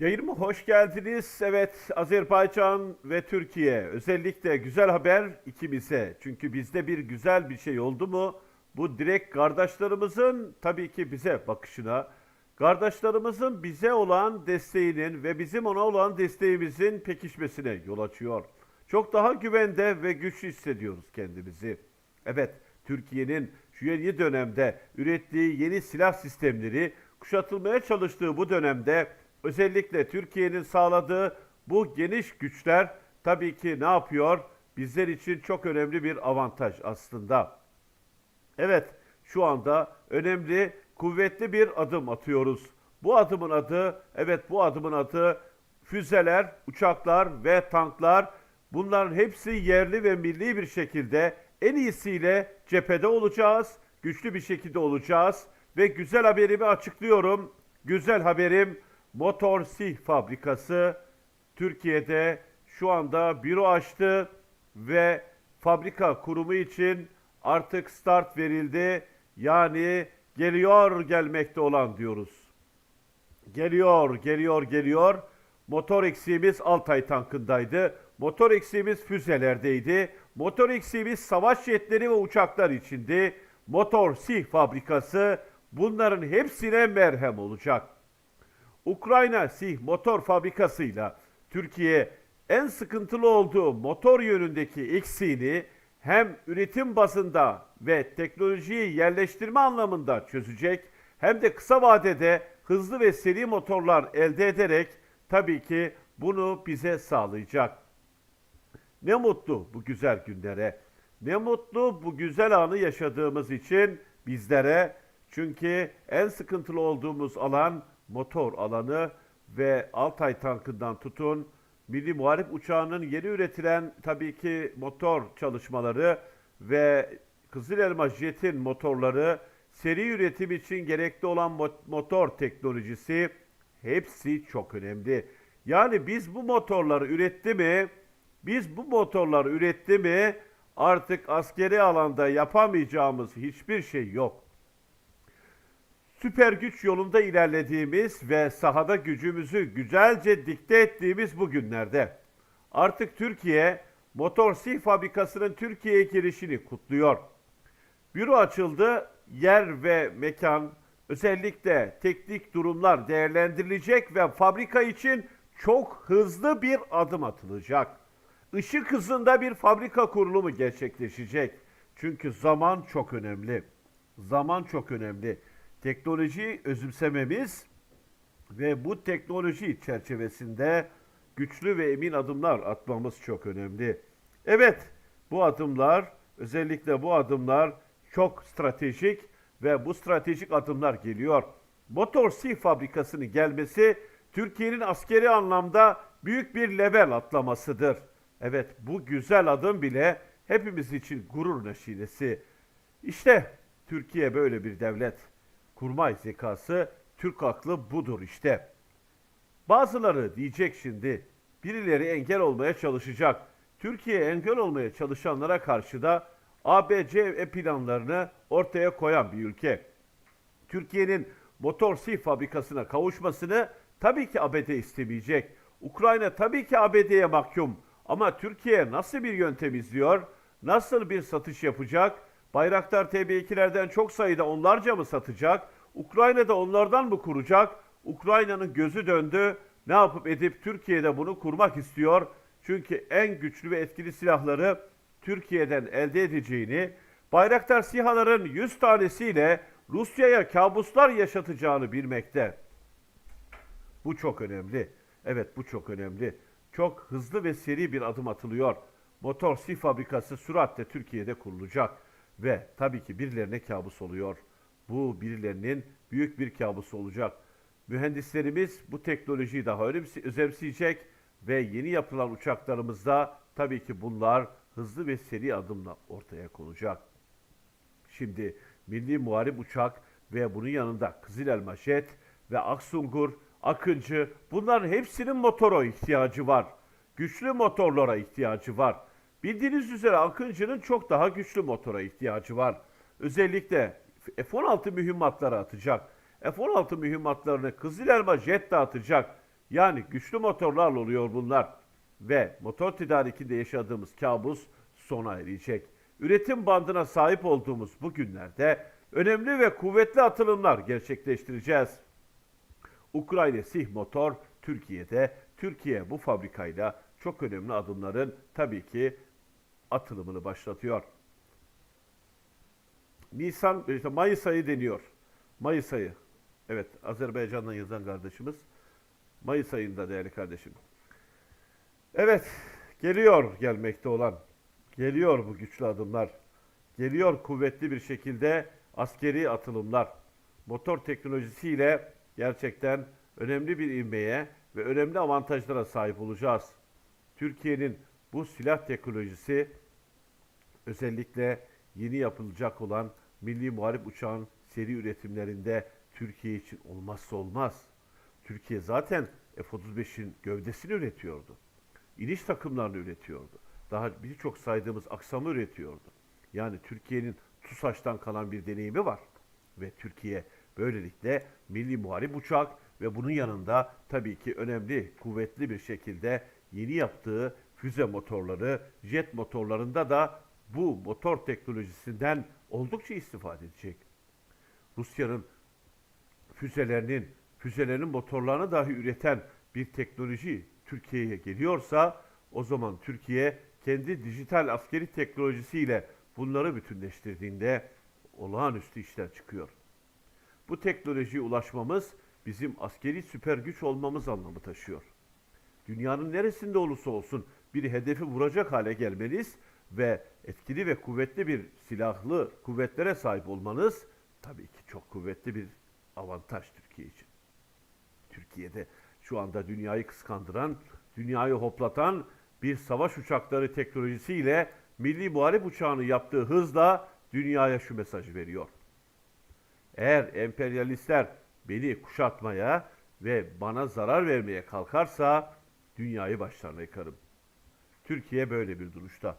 Yayınıma hoş geldiniz. Evet, Azerbaycan ve Türkiye. Özellikle güzel haber ikimize. Çünkü bizde bir güzel bir şey oldu mu? Bu direkt kardeşlerimizin tabii ki bize bakışına, kardeşlerimizin bize olan desteğinin ve bizim ona olan desteğimizin pekişmesine yol açıyor. Çok daha güvende ve güçlü hissediyoruz kendimizi. Evet, Türkiye'nin şu yeni dönemde ürettiği yeni silah sistemleri kuşatılmaya çalıştığı bu dönemde özellikle Türkiye'nin sağladığı bu geniş güçler tabii ki ne yapıyor? Bizler için çok önemli bir avantaj aslında. Evet, şu anda önemli, kuvvetli bir adım atıyoruz. Bu adımın adı, evet bu adımın adı füzeler, uçaklar ve tanklar. Bunların hepsi yerli ve milli bir şekilde en iyisiyle cephede olacağız, güçlü bir şekilde olacağız. Ve güzel haberimi açıklıyorum. Güzel haberim Motor Sih fabrikası Türkiye'de şu anda büro açtı ve fabrika kurumu için artık start verildi. Yani geliyor gelmekte olan diyoruz. Geliyor, geliyor, geliyor. Motor eksiğimiz Altay tankındaydı. Motor eksiğimiz füzelerdeydi. Motor eksiğimiz savaş jetleri ve uçaklar içindi. Motor Sih fabrikası bunların hepsine merhem olacak. Ukrayna Sih motor fabrikasıyla Türkiye en sıkıntılı olduğu motor yönündeki eksiğini hem üretim bazında ve teknolojiyi yerleştirme anlamında çözecek hem de kısa vadede hızlı ve seri motorlar elde ederek tabii ki bunu bize sağlayacak. Ne mutlu bu güzel günlere. Ne mutlu bu güzel anı yaşadığımız için bizlere. Çünkü en sıkıntılı olduğumuz alan motor alanı ve Altay tankından tutun Milli Muharip Uçağı'nın yeni üretilen tabii ki motor çalışmaları ve Kızıl Elma Jet'in motorları, seri üretim için gerekli olan mo- motor teknolojisi hepsi çok önemli. Yani biz bu motorları üretti mi, biz bu motorları üretti mi artık askeri alanda yapamayacağımız hiçbir şey yok süper güç yolunda ilerlediğimiz ve sahada gücümüzü güzelce dikte ettiğimiz bu günlerde artık Türkiye motor sih fabrikasının Türkiye'ye girişini kutluyor. Büro açıldı, yer ve mekan özellikle teknik durumlar değerlendirilecek ve fabrika için çok hızlı bir adım atılacak. Işık hızında bir fabrika kurulumu gerçekleşecek. Çünkü zaman çok önemli. Zaman çok önemli teknolojiyi özümsememiz ve bu teknoloji çerçevesinde güçlü ve emin adımlar atmamız çok önemli. Evet, bu adımlar, özellikle bu adımlar çok stratejik ve bu stratejik adımlar geliyor. Motor Sih fabrikasının gelmesi Türkiye'nin askeri anlamda büyük bir level atlamasıdır. Evet, bu güzel adım bile hepimiz için gurur neşidesi. İşte Türkiye böyle bir devlet kurmay zekası, Türk aklı budur işte. Bazıları diyecek şimdi, birileri engel olmaya çalışacak. Türkiye engel olmaya çalışanlara karşı da ABC planlarını ortaya koyan bir ülke. Türkiye'nin motor sih fabrikasına kavuşmasını tabii ki ABD istemeyecek. Ukrayna tabii ki ABD'ye mahkum. Ama Türkiye nasıl bir yöntem izliyor? Nasıl bir satış yapacak? Bayraktar TB2'lerden çok sayıda onlarca mı satacak? Ukrayna'da onlardan mı kuracak? Ukrayna'nın gözü döndü. Ne yapıp edip Türkiye'de bunu kurmak istiyor. Çünkü en güçlü ve etkili silahları Türkiye'den elde edeceğini, Bayraktar SİHA'ların 100 tanesiyle Rusya'ya kabuslar yaşatacağını bilmekte. Bu çok önemli. Evet bu çok önemli. Çok hızlı ve seri bir adım atılıyor. Motor SİH fabrikası süratle Türkiye'de kurulacak. Ve tabii ki birilerine kabus oluyor. Bu birilerinin büyük bir kabusu olacak. Mühendislerimiz bu teknolojiyi daha özümseyecek ve yeni yapılan uçaklarımızda tabii ki bunlar hızlı ve seri adımla ortaya konacak. Şimdi Milli Muharip Uçak ve bunun yanında Kızıl Elma Jet ve Aksungur, Akıncı bunların hepsinin motora ihtiyacı var. Güçlü motorlara ihtiyacı var. Bildiğiniz üzere Akıncı'nın çok daha güçlü motora ihtiyacı var. Özellikle F-16 mühimmatları atacak. F-16 mühimmatlarını Kızıl Elma Jet de atacak. Yani güçlü motorlarla oluyor bunlar. Ve motor tedarikinde yaşadığımız kabus sona erecek. Üretim bandına sahip olduğumuz bu günlerde önemli ve kuvvetli atılımlar gerçekleştireceğiz. Ukrayna SİH Motor Türkiye'de, Türkiye bu fabrikayla çok önemli adımların tabii ki atılımını başlatıyor. Nisan, işte Mayıs ayı deniyor. Mayıs ayı. Evet, Azerbaycan'dan yazan kardeşimiz. Mayıs ayında değerli kardeşim. Evet, geliyor gelmekte olan. Geliyor bu güçlü adımlar. Geliyor kuvvetli bir şekilde askeri atılımlar. Motor teknolojisiyle gerçekten önemli bir ivmeye ve önemli avantajlara sahip olacağız. Türkiye'nin bu silah teknolojisi özellikle yeni yapılacak olan Milli Muharip Uçağın seri üretimlerinde Türkiye için olmazsa olmaz. Türkiye zaten F-35'in gövdesini üretiyordu. İniş takımlarını üretiyordu. Daha birçok saydığımız aksamı üretiyordu. Yani Türkiye'nin TUSAŞ'tan kalan bir deneyimi var. Ve Türkiye böylelikle milli muharip uçak ve bunun yanında tabii ki önemli, kuvvetli bir şekilde yeni yaptığı füze motorları, jet motorlarında da bu motor teknolojisinden oldukça istifade edecek. Rusya'nın füzelerinin, füzelerinin motorlarını dahi üreten bir teknoloji Türkiye'ye geliyorsa o zaman Türkiye kendi dijital askeri teknolojisiyle bunları bütünleştirdiğinde olağanüstü işler çıkıyor. Bu teknolojiye ulaşmamız bizim askeri süper güç olmamız anlamı taşıyor. Dünyanın neresinde olursa olsun bir hedefi vuracak hale gelmeniz ve etkili ve kuvvetli bir silahlı kuvvetlere sahip olmanız tabii ki çok kuvvetli bir avantaj Türkiye için. Türkiye'de şu anda dünyayı kıskandıran, dünyayı hoplatan bir savaş uçakları teknolojisiyle milli muharip uçağını yaptığı hızla dünyaya şu mesajı veriyor. Eğer emperyalistler beni kuşatmaya ve bana zarar vermeye kalkarsa dünyayı başlarına yıkarım. Türkiye böyle bir duruşta.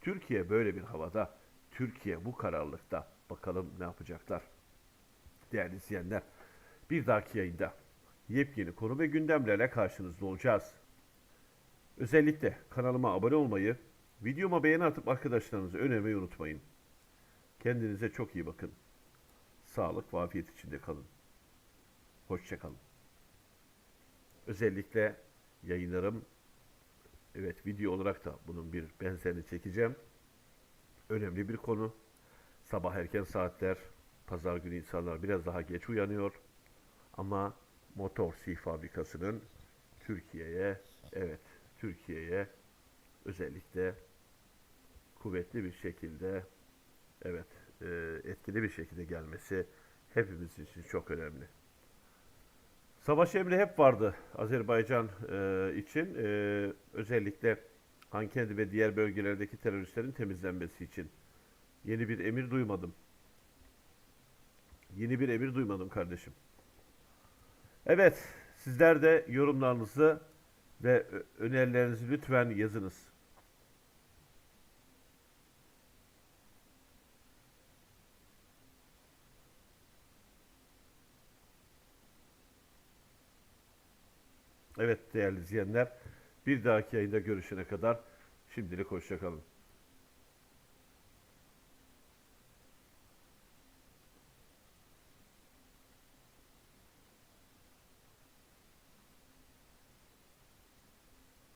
Türkiye böyle bir havada. Türkiye bu kararlılıkta. Bakalım ne yapacaklar. Değerli izleyenler, bir dahaki yayında yepyeni konu ve gündemlerle karşınızda olacağız. Özellikle kanalıma abone olmayı, videoma beğeni atıp arkadaşlarınızı önermeyi unutmayın. Kendinize çok iyi bakın. Sağlık ve afiyet içinde kalın. Hoşçakalın. Özellikle yayınlarım, evet video olarak da bunun bir benzerini çekeceğim. Önemli bir konu. Sabah erken saatler, pazar günü insanlar biraz daha geç uyanıyor. Ama motor sih fabrikasının Türkiye'ye, evet Türkiye'ye özellikle kuvvetli bir şekilde, evet e, etkili bir şekilde gelmesi hepimiz için çok önemli. Savaş emri hep vardı Azerbaycan e, için. E, özellikle Hankendi ve diğer bölgelerdeki teröristlerin temizlenmesi için. Yeni bir emir duymadım. Yeni bir emir duymadım kardeşim. Evet, sizler de yorumlarınızı ve önerilerinizi lütfen yazınız. Evet değerli izleyenler, bir dahaki yayında görüşene kadar şimdilik hoşçakalın.